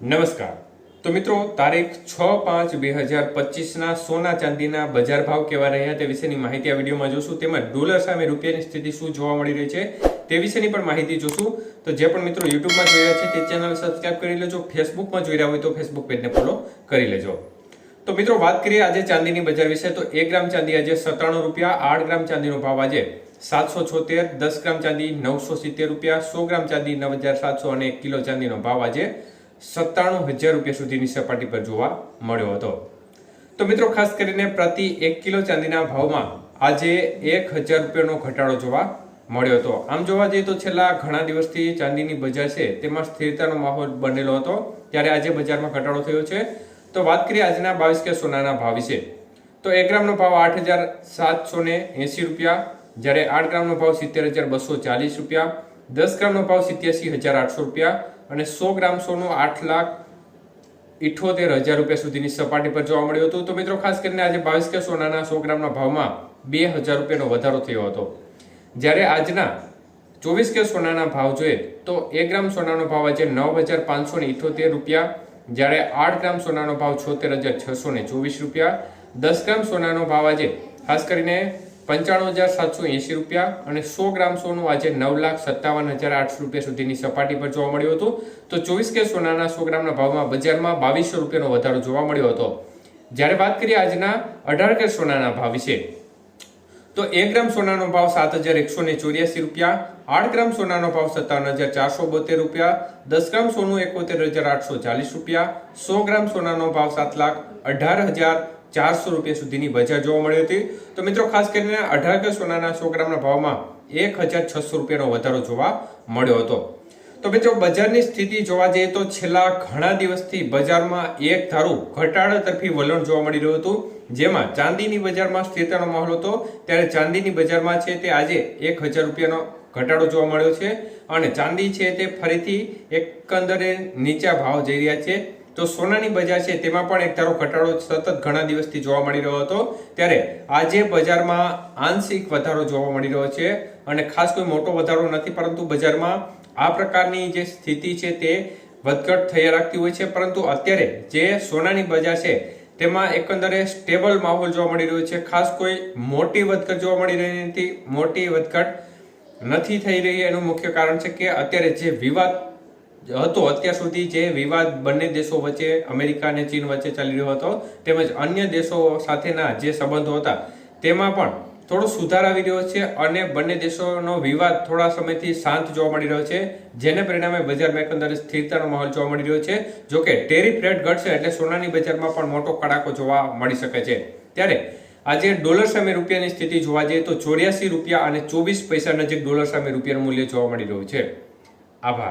નમસ્કાર. તો મિત્રો, તારીખ છ પાંચ બે હજાર પચીસના સોના ચાંદીના બજાર ભાવ કેવા રહ્યા તે વિશેની માહિતી આ વિડીયોમાં જોશું. તેમજ ડોલર સામે રૂપિયાની સ્થિતિ શું જોવા મળી રહી છે તે વિશેની પણ માહિતી જોશું. તો જે પણ મિત્રો યુટ્યુબમાં જોઈ રહ્યા છે તે ચેનલ સબસ્ક્રાઇબ કરી લેજો. ફેસબુકમાં જોઈ રહ્યા હોય તો ફેસબુક પેજને ફોલો કરી લેજો. તો મિત્રો, વાત કરીએ આજે ચાંદીની બજાર વિશે. તો એક ગ્રામ ચાંદી આજે સત્તાણું રૂપિયા, આઠ ગ્રામ ચાંદીનો ભાવ આજે સાતસો છોતેર, દસ ગ્રામ ચાંદી નવસો સિત્તેર રૂપિયા, સો ગ્રામ ચાંદી નવ હજાર સાતસો અને એક કિલો ચાંદીનો ભાવ આજે સત્તાણું હજાર રૂપિયા સુધીની સપાટી પર જોવા મળ્યો હતો. તો મિત્રો, ખાસ કરીને પ્રતિ એક કિલો ચાંદીના ભાવમાં આજે એક હજાર રૂપિયાનો ઘટાડો જોવા મળ્યો હતો. આમ જોવા જઈએ તો છેલ્લા ઘણા દિવસથી ચાંદીની બજાર છે, તેમાં સ્થિરતાનો માહોલ બનેલો હતો. ત્યારે આજે બજારમાં ઘટાડો થયો છે. તો વાત કરીએ આજના બાવીસ કે સોનાના ભાવ વિશે. તો એક ગ્રામનો ભાવ આઠ હજાર સાતસો ને એંસી રૂપિયા, જ્યારે આઠ ગ્રામનો ભાવ સિત્તેર હજાર બસો ચાલીસ રૂપિયા, દસ ગ્રામનો ભાવ સિત્યાસી હજાર આઠસો રૂપિયા અને સો ગ્રામ સોનું આઠ લાખ ઇઠોતેર હજાર રૂપિયા સુધીની સપાટી પર જોવા મળ્યું હતું. તો મિત્રો, ખાસ કરીને આજે બાવીસ કે સોનાના સો ગ્રામના ભાવમાં બે હજાર રૂપિયાનો વધારો થયો હતો. જ્યારે આજના ચોવીસ કે સોનાના ભાવ જોઈએ, તો એક ગ્રામ સોનાનો ભાવ આજે નવ હજાર પાંચસો ને ઇઠોતેર રૂપિયા, જ્યારે આઠ ગ્રામ સોનાનો ભાવ છોતેર હજાર છસો ચોવીસ રૂપિયા, દસ ગ્રામ સોનાનો ભાવ આજે, ખાસ કરીને પંચાણું હજાર સાતસો એંસી રૂપિયા અને સો ગ્રામ સોનું આજે નવ લાખ સત્તાવન હજાર આઠસો રૂપિયા સુધીની સપાટી પર જોવા મળ્યું હતું. તો ચોવીસ કે સોનાના સો ગ્રામના ભાવમાં બજારમાં બાવીસો રૂપિયાનો વધારો જોવા મળ્યો હતો. જ્યારે વાત કરીએ આજના અઢાર કે સોનાના ભાવ વિશે, તો એક ગ્રામ સોનાનો ભાવ સાત હજાર એકસો ને ચોર્યાસી રૂપિયા, આઠ ગ્રામ સોનાનો ભાવ સત્તાવન હજાર ચારસો બોતેર રૂપિયા, દસ ગ્રામ સોનું એકોતેર હજાર આઠસો ચાલીસ રૂપિયા, સો ગ્રામ સોનાનો ભાવ સાત લાખ અઢાર હજાર ચારસો રૂપિયા સુધીની બજાર જોવા મળી હતી. તો મિત્રો, ખાસ કરીને અઢાર સોનાના સો ગ્રામના ભાવમાં એક હજાર છસો રૂપિયાનો વધારો જોવા મળ્યો હતો. તો મિત્રો, બજારની સ્થિતિ જોવા જઈએ તો છેલ્લા ઘણા દિવસથી બજારમાં એક ધારું ઘટાડા તરફી વલણ જોવા મળી રહ્યું હતું. જેમાં ચાંદીની બજારમાં સ્થિરતાનો માહોલ હતો. ત્યારે ચાંદીની બજારમાં છે તે આજે એક હજાર રૂપિયાનો ઘટાડો જોવા મળ્યો છે. અને ચાંદી છે તે ફરીથી એકંદરે નીચા ભાવ જઈ રહ્યા છે. તો સોનાની બજાર છે તેમાં પણ એક ધારો ઘટાડો સતત ઘણા દિવસથી જોવા મળી રહ્યો હતો. ત્યારે આજે બજારમાં આંશિક વધારો જોવા મળી રહ્યો છે અને ખાસ કોઈ મોટો વધારો નથી, પરંતુ બજારમાં આ પ્રકારની જે સ્થિતિ છે તે વધઘટ થઈ રાખતી હોય છે. પરંતુ અત્યારે જે સોનાની બજાર છે તેમાં એકંદરે સ્ટેબલ માહોલ જોવા મળી રહ્યો છે. ખાસ કોઈ મોટી વધઘટ જોવા મળી રહી નથી. મોટી વધઘટ નથી થઈ રહી. એનું મુખ્ય કારણ છે કે અત્યારે જે વિવાદ હતો અત્યાર સુધી જે વિવાદ બંને દેશો વચ્ચે, અમેરિકા અને ચીન વચ્ચે ચાલી રહ્યો હતો, તેમજ અન્ય દેશો સાથેના જે સંબંધો હતા, તેમાં પણ થોડો સુધાર આવી રહ્યો છે અને બંને દેશોનો વિવાદ થોડા સમયથી શાંત જોવા મળી રહ્યો છે, જેને પરિણામે બજારમાં એકંદરે સ્થિરતાનો માહોલ જોવા મળી રહ્યો છે, જોકે ટેરિફ રેટ ઘટશે એટલે સોનાની બજારમાં પણ મોટો કડાકો જોવા મળી શકે છે. ત્યારે આજે ડોલર સામે રૂપિયાની સ્થિતિ જોવા જઈએ તો ચોર્યાસી રૂપિયા અને ચોવીસ પૈસા નજીક ડોલર સામે રૂપિયાનું મૂલ્ય જોવા મળી રહ્યું છે. આભાર.